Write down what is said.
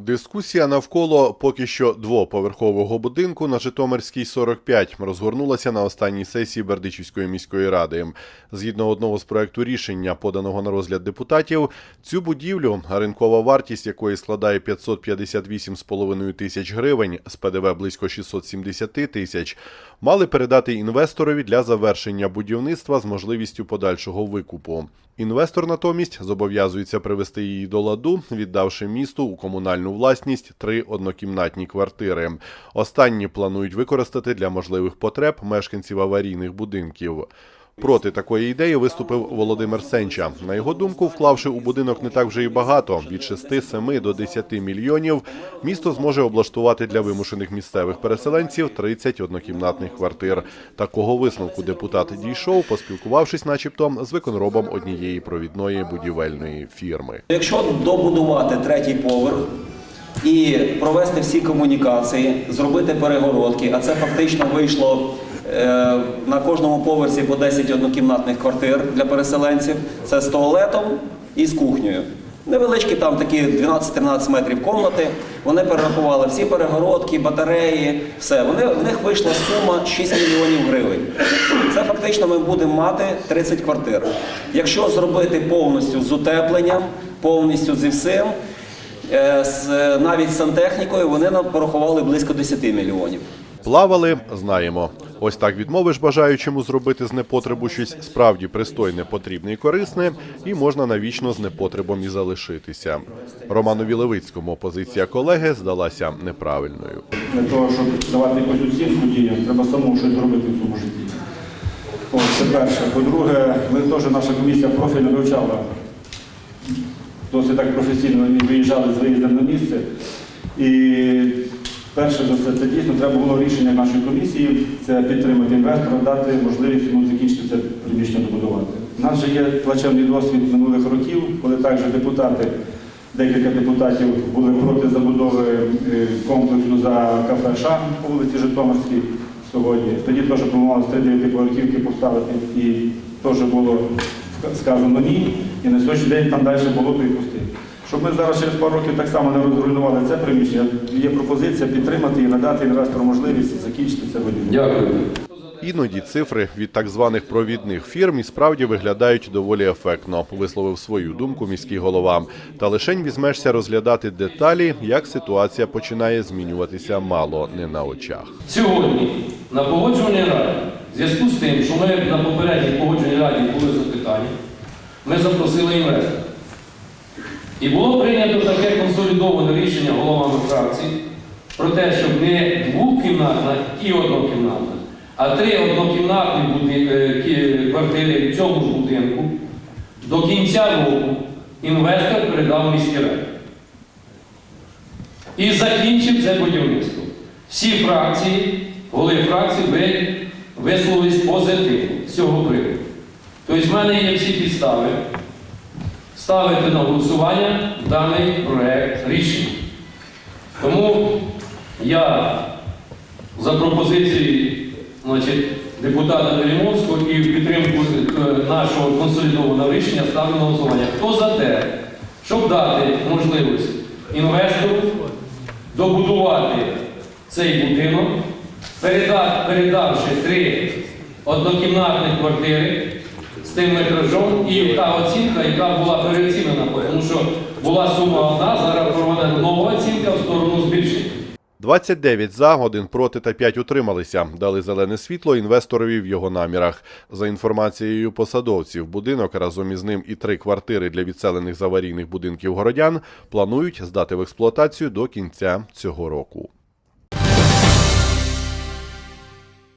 Дискусія навколо поки що двоповерхового будинку на Житомирській 45 розгорнулася на останній сесії Бердичівської міської ради. Згідно одного з проекту рішення, поданого на розгляд депутатів, цю будівлю, ринкова вартість якої складає 558,5 тисяч гривень, з ПДВ близько 670 тисяч, мали передати інвесторові для завершення будівництва з можливістю подальшого викупу. Інвестор натомість зобов'язується привести її до ладу, віддавши місту у комунальну власність три однокімнатні квартири. Останні планують використати для можливих потреб мешканців аварійних будинків. Проти такої ідеї виступив Володимир Сенча. На його думку, вклавши у будинок не так вже і багато від 6-7 до 10 мільйонів, місто зможе облаштувати для вимушених місцевих переселенців 30 однокімнатних квартир. Такого висновку депутат дійшов, поспілкувавшись, начебто, з виконробом однієї провідної будівельної фірми. Якщо добудувати третій поверх і провести всі комунікації, зробити перегородки, а це фактично вийшло е, на кожному поверсі по 10 однокімнатних квартир для переселенців, це з туалетом і з кухнею. Невеличкі там такі 12-13 метрів комнати. Вони перерахували всі перегородки, батареї, все. Вони, в них вийшла сума 6 мільйонів гривень. Це фактично ми будемо мати 30 квартир. Якщо зробити повністю з утепленням, повністю зі всім, з, навіть сантехнікою, вони нам порахували близько 10 мільйонів. Плавали, знаємо. Ось так відмовиш бажаючому зробити з непотребу щось справді пристойне, потрібне і корисне, і можна навічно з непотребом і залишитися. Романові Левицькому позиція колеги здалася неправильною. Для того, щоб давати якусь оцінку діям, треба самому щось зробити в цьому житті. От, це перше. По-друге, ми теж наша комісія профільно вивчала досить так професійно виїжджали з виїздом на місце. І перше за все, це дійсно треба було рішення нашої комісії, це підтримати інвестора, дати можливість йому закінчити це приміщення добудувати. У нас же є плачевний досвід минулих років, коли також депутати, декілька депутатів були проти забудови е, комплексу за кафе Шан по вулиці Житомирській сьогодні. Тоді теж планувалося три дев'ятиповерхівки поставити і теж було сказано ні. І на сьогоднішній день там далі болото і пусти. Щоб ми зараз через пару років так само не розруйнували це приміщення, є пропозиція підтримати і надати інвестору можливість закінчити це будівництво. Дякую. Іноді цифри від так званих провідних фірм і справді виглядають доволі ефектно, висловив свою думку міський голова. Та лишень візьмешся розглядати деталі, як ситуація починає змінюватися мало не на очах. Сьогодні на погоджувальній раді, в зв'язку з тим, що ми на попередній погоджувальній раді були запитання, ми запросили інвестора. І було прийнято таке консолідоване рішення головами фракцій про те, щоб не двокімнатна і однокімнатна, а три однокімнатні е, квартири в цьому ж будинку до кінця року інвестор передав міській раді. І закінчив це будівництво. Всі фракції, голови фракції ви висловились позитивно з цього приводу. Тобто в мене є всі підстави ставити на голосування даний проект рішення. Тому я за пропозицією значить, депутата Делімовського і в підтримку е, нашого консолідованого рішення ставлю на голосування. Хто за те, щоб дати можливість інвестору добудувати цей будинок, передавши три однокімнатні квартири з тим метражом і та оцінка, яка була переоцінена, тому що була сума одна, зараз проведена нова оцінка в сторону збільшення. 29 за, один проти та 5 утрималися. Дали зелене світло інвесторові в його намірах. За інформацією посадовців, будинок разом із ним і три квартири для відселених з аварійних будинків городян планують здати в експлуатацію до кінця цього року.